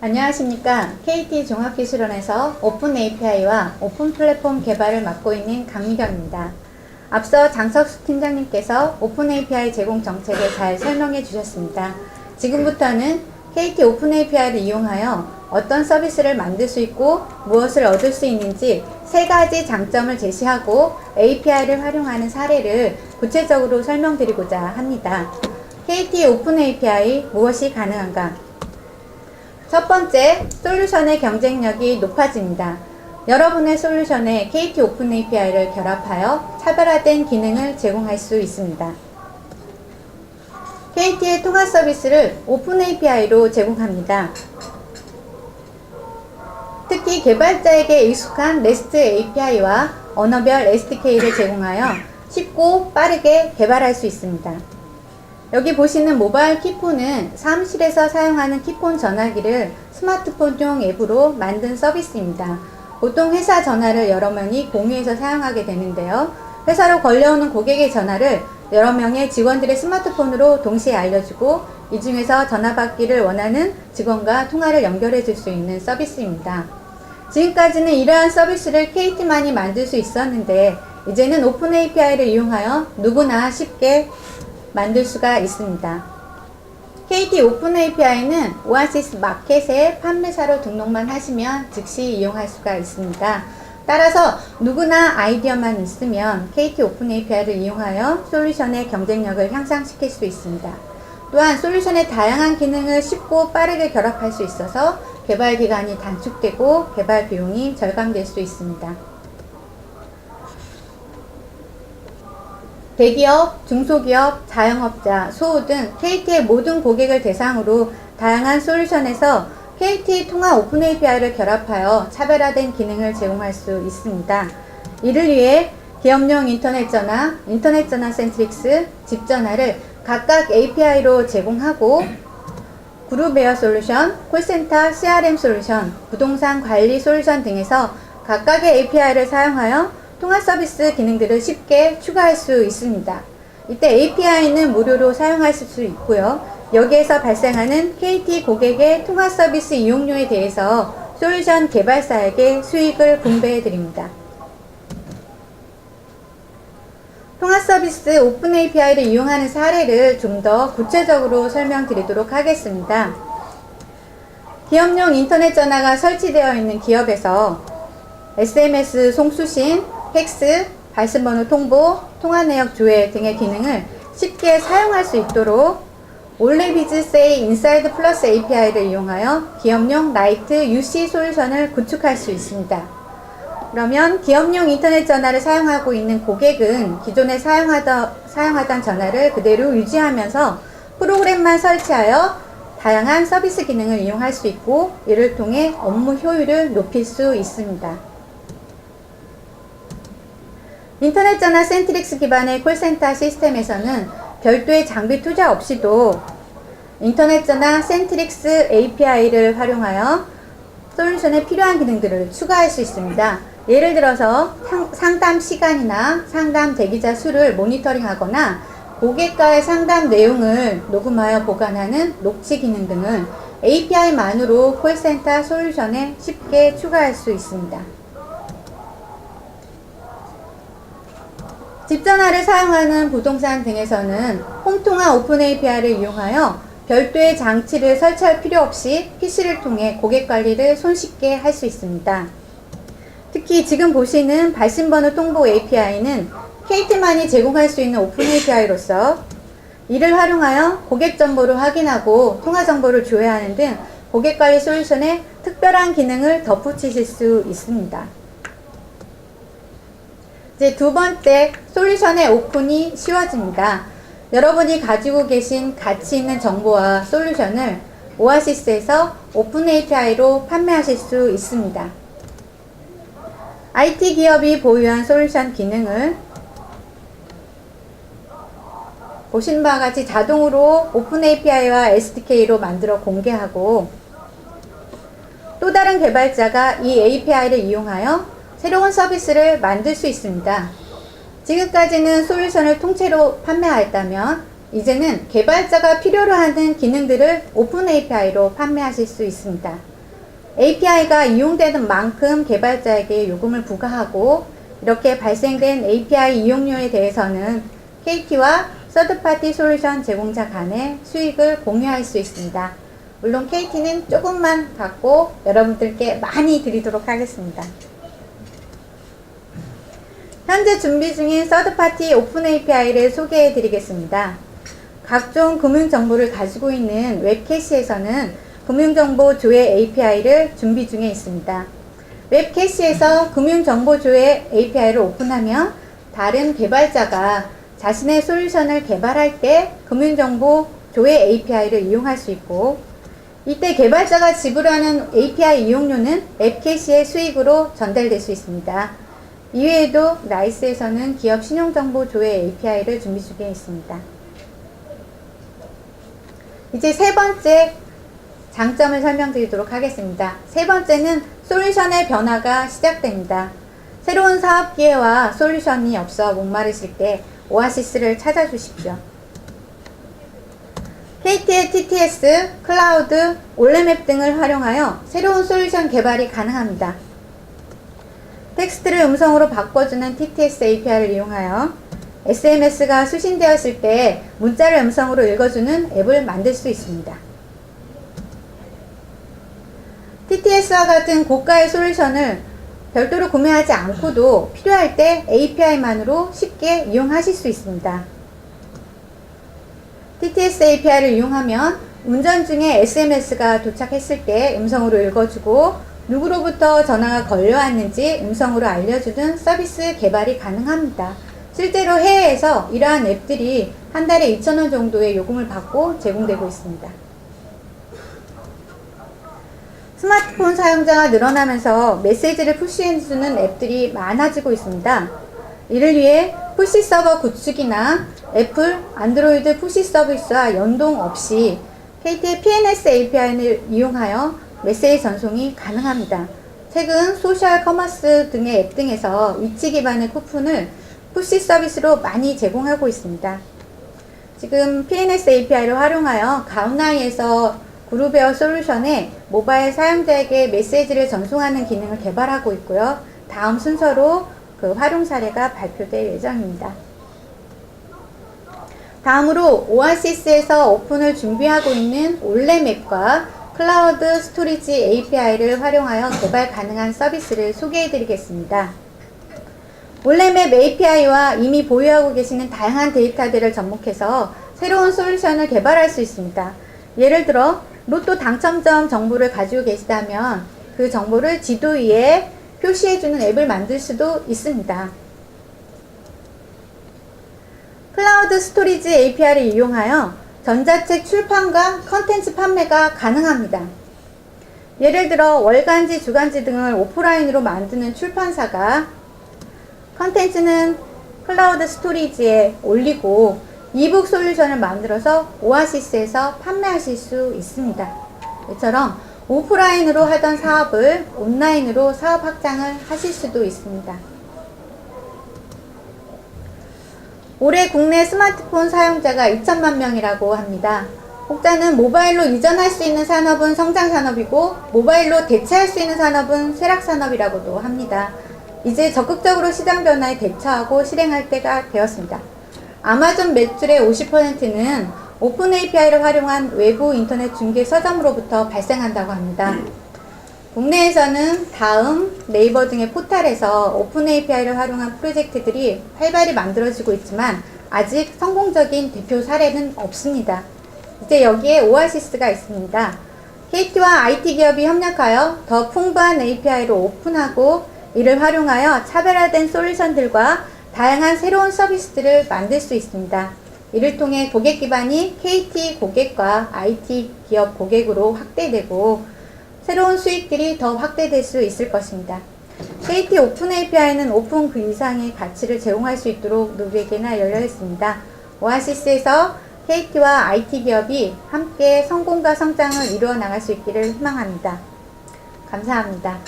안녕하십니까. KT 종합기술원에서 오픈 API와 오픈 플랫폼 개발을 맡고 있는 강미경입니다. 앞서 장석수 팀장님께서 오픈 API 제공 정책을 잘 설명해 주셨습니다. 지금부터는 KT 오픈 API를 이용하여 어떤 서비스를 만들 수 있고 무엇을 얻을 수 있는지 세 가지 장점을 제시하고 API를 활용하는 사례를 구체적으로 설명드리고자 합니다. KT 오픈 API 무엇이 가능한가? 첫 번째, 솔루션의 경쟁력이 높아집니다. 여러분의 솔루션에 KT 오픈 API를 결합하여 차별화된 기능을 제공할 수 있습니다. KT의 통화 서비스를 오픈 API로 제공합니다. 특히 개발자에게 익숙한 REST API와 언어별 SDK를 제공하여 쉽고 빠르게 개발할 수 있습니다. 여기 보시는 모바일 키폰은 사무실에서 사용하는 키폰 전화기를 스마트폰용 앱으로 만든 서비스입니다. 보통 회사 전화를 여러 명이 공유해서 사용하게 되는데요. 회사로 걸려오는 고객의 전화를 여러 명의 직원들의 스마트폰으로 동시에 알려주고 이 중에서 전화 받기를 원하는 직원과 통화를 연결해 줄 수 있는 서비스입니다. 지금까지는 이러한 서비스를 KT만이 만들 수 있었는데 이제는 오픈 API를 이용하여 누구나 쉽게 만들 수가 있습니다. KT 오픈 API는 오아시스 마켓에 판매사로 등록만 하시면 즉시 이용할 수가 있습니다. 따라서 누구나 아이디어만 있으면 KT 오픈 API를 이용하여 솔루션의 경쟁력을 향상시킬 수 있습니다. 또한 솔루션의 다양한 기능을 쉽고 빠르게 결합할 수 있어서 개발 기간이 단축되고 개발 비용이 절감될 수 있습니다. 대기업, 중소기업, 자영업자, 소우 등 KT의 모든 고객을 대상으로 다양한 솔루션에서 KT 통화 오픈 API를 결합하여 차별화된 기능을 제공할 수 있습니다. 이를 위해 기업용 인터넷 전화, 인터넷 전화 센트릭스, 집 전화를 각각 API로 제공하고 그룹웨어 솔루션, 콜센터, CRM 솔루션, 부동산 관리 솔루션 등에서 각각의 API를 사용하여 통화 서비스 기능들을 쉽게 추가할 수 있습니다. 이때 API는 무료로 사용할 수 있고요. 여기에서 발생하는 KT 고객의 통화 서비스 이용료에 대해서 솔루션 개발사에게 수익을 분배해 드립니다. 통화 서비스 오픈 API를 이용하는 사례를 좀 더 구체적으로 설명드리도록 하겠습니다. 기업용 인터넷 전화가 설치되어 있는 기업에서 SMS 송수신, 팩스, 발신번호 통보, 통화 내역 조회 등의 기능을 쉽게 사용할 수 있도록 올레비즈 세이 인사이드 플러스 API를 이용하여 기업용 라이트 UC 솔루션을 구축할 수 있습니다. 그러면 기업용 인터넷 전화를 사용하고 있는 고객은 기존에 사용하던, 사용하던 전화를 그대로 유지하면서 프로그램만 설치하여 다양한 서비스 기능을 이용할 수 있고 이를 통해 업무 효율을 높일 수 있습니다. 인터넷 전화 센트릭스 기반의 콜센터 시스템에서는 별도의 장비 투자 없이도 인터넷 전화 센트릭스 API를 활용하여 솔루션에 필요한 기능들을 추가할 수 있습니다. 예를 들어서 상담 시간이나 상담 대기자 수를 모니터링 하거나 고객과의 상담 내용을 녹음하여 보관하는 녹취 기능 등을 API만으로 콜센터 솔루션에 쉽게 추가할 수 있습니다. 집전화를 사용하는 부동산 등에서는 홈통화 오픈 API를 이용하여 별도의 장치를 설치할 필요 없이 PC를 통해 고객 관리를 손쉽게 할 수 있습니다. 특히 지금 보시는 발신번호 통보 API는 KT만이 제공할 수 있는 오픈 API로서 이를 활용하여 고객 정보를 확인하고 통화 정보를 조회하는 등 고객 관리 솔루션에 특별한 기능을 덧붙이실 수 있습니다. 이제 두 번째, 솔루션의 오픈이 쉬워집니다. 여러분이 가지고 계신 가치 있는 정보와 솔루션을 오아시스에서 오픈 API로 판매하실 수 있습니다. IT 기업이 보유한 솔루션 기능을 보신 바와 같이 자동으로 오픈 API와 SDK로 만들어 공개하고 또 다른 개발자가 이 API를 이용하여 새로운 서비스를 만들 수 있습니다. 지금까지는 솔루션을 통째로 판매하였다면 이제는 개발자가 필요로 하는 기능들을 오픈 API로 판매하실 수 있습니다. API가 이용되는 만큼 개발자에게 요금을 부과하고 이렇게 발생된 API 이용료에 대해서는 KT와 서드파티 솔루션 제공자 간의 수익을 공유할 수 있습니다. 물론 KT는 조금만 갖고 여러분들께 많이 드리도록 하겠습니다. 현재 준비 중인 서드파티 오픈 API를 소개해 드리겠습니다. 각종 금융 정보를 가지고 있는 웹 캐시에서는 금융정보 조회 API를 준비 중에 있습니다. 웹 캐시에서 금융정보 조회 API를 오픈하면 다른 개발자가 자신의 솔루션을 개발할 때 금융정보 조회 API를 이용할 수 있고 이때 개발자가 지불하는 API 이용료는 앱 캐시의 수익으로 전달될 수 있습니다. 이외에도 라이스에서는 기업 신용정보 조회 API를 준비 중에 있습니다. 이제 세 번째 장점을 설명드리도록 하겠습니다. 세 번째는 솔루션의 변화가 시작됩니다. 새로운 사업 기회와 솔루션이 없어 목마르실 때 오아시스를 찾아주십시오. KT의 TTS, 클라우드, 올레맵 등을 활용하여 새로운 솔루션 개발이 가능합니다. 텍스트를 음성으로 바꿔주는 TTS API를 이용하여 SMS가 수신되었을 때 문자를 음성으로 읽어주는 앱을 만들 수 있습니다. TTS와 같은 고가의 솔루션을 별도로 구매하지 않고도 필요할 때 API만으로 쉽게 이용하실 수 있습니다. TTS API를 이용하면 운전 중에 SMS가 도착했을 때 음성으로 읽어주고 누구로부터 전화가 걸려왔는지 음성으로 알려주는 서비스 개발이 가능합니다. 실제로 해외에서 이러한 앱들이 한 달에 2,000원 정도의 요금을 받고 제공되고 있습니다. 스마트폰 사용자가 늘어나면서 메시지를 푸시해주는 앱들이 많아지고 있습니다. 이를 위해 푸시 서버 구축이나 애플, 안드로이드 푸시 서비스와 연동 없이 KT의 PNS API를 이용하여 메시지 전송이 가능합니다. 최근 소셜 커머스 등의 앱 등에서 위치 기반의 쿠폰을 푸시 서비스로 많이 제공하고 있습니다. 지금 PNS API를 활용하여 가운아이에서 그룹웨어 솔루션에 모바일 사용자에게 메시지를 전송하는 기능을 개발하고 있고요. 다음 순서로 그 활용 사례가 발표될 예정입니다. 다음으로 오아시스에서 오픈을 준비하고 있는 올레맵과 클라우드 스토리지 API를 활용하여 개발 가능한 서비스를 소개해 드리겠습니다. 올레맵 API와 이미 보유하고 계시는 다양한 데이터들을 접목해서 새로운 솔루션을 개발할 수 있습니다. 예를 들어 로또 당첨점 정보를 가지고 계시다면 그 정보를 지도 위에 표시해주는 앱을 만들 수도 있습니다. 클라우드 스토리지 API를 이용하여 전자책 출판과 컨텐츠 판매가 가능합니다. 예를 들어 월간지, 주간지 등을 오프라인으로 만드는 출판사가 컨텐츠는 클라우드 스토리지에 올리고 이북 솔루션을 만들어서 오아시스에서 판매하실 수 있습니다. 이처럼 오프라인으로 하던 사업을 온라인으로 사업 확장을 하실 수도 있습니다. 올해 국내 스마트폰 사용자가 2천만 명이라고 합니다. 혹자는 모바일로 이전할 수 있는 산업은 성장 산업이고 모바일로 대체할 수 있는 산업은 쇠락 산업이라고도 합니다. 이제 적극적으로 시장 변화에 대처하고 실행할 때가 되었습니다. 아마존 매출의 50%는 오픈 API를 활용한 외부 인터넷 중개 서점으로부터 발생한다고 합니다. 국내에서는 다음, 네이버 등의 포탈에서 오픈 API를 활용한 프로젝트들이 활발히 만들어지고 있지만 아직 성공적인 대표 사례는 없습니다. 이제 여기에 오아시스가 있습니다. KT와 IT 기업이 협력하여 더 풍부한 API를 오픈하고 이를 활용하여 차별화된 솔루션들과 다양한 새로운 서비스들을 만들 수 있습니다. 이를 통해 고객 기반이 KT 고객과 IT 기업 고객으로 확대되고 새로운 수익들이 더 확대될 수 있을 것입니다. KT 오픈 API는 오픈 그 이상의 가치를 제공할 수 있도록 누구에게나 열려 있습니다. 오아시스에서 KT와 IT 기업이 함께 성공과 성장을 이루어 나갈 수 있기를 희망합니다. 감사합니다.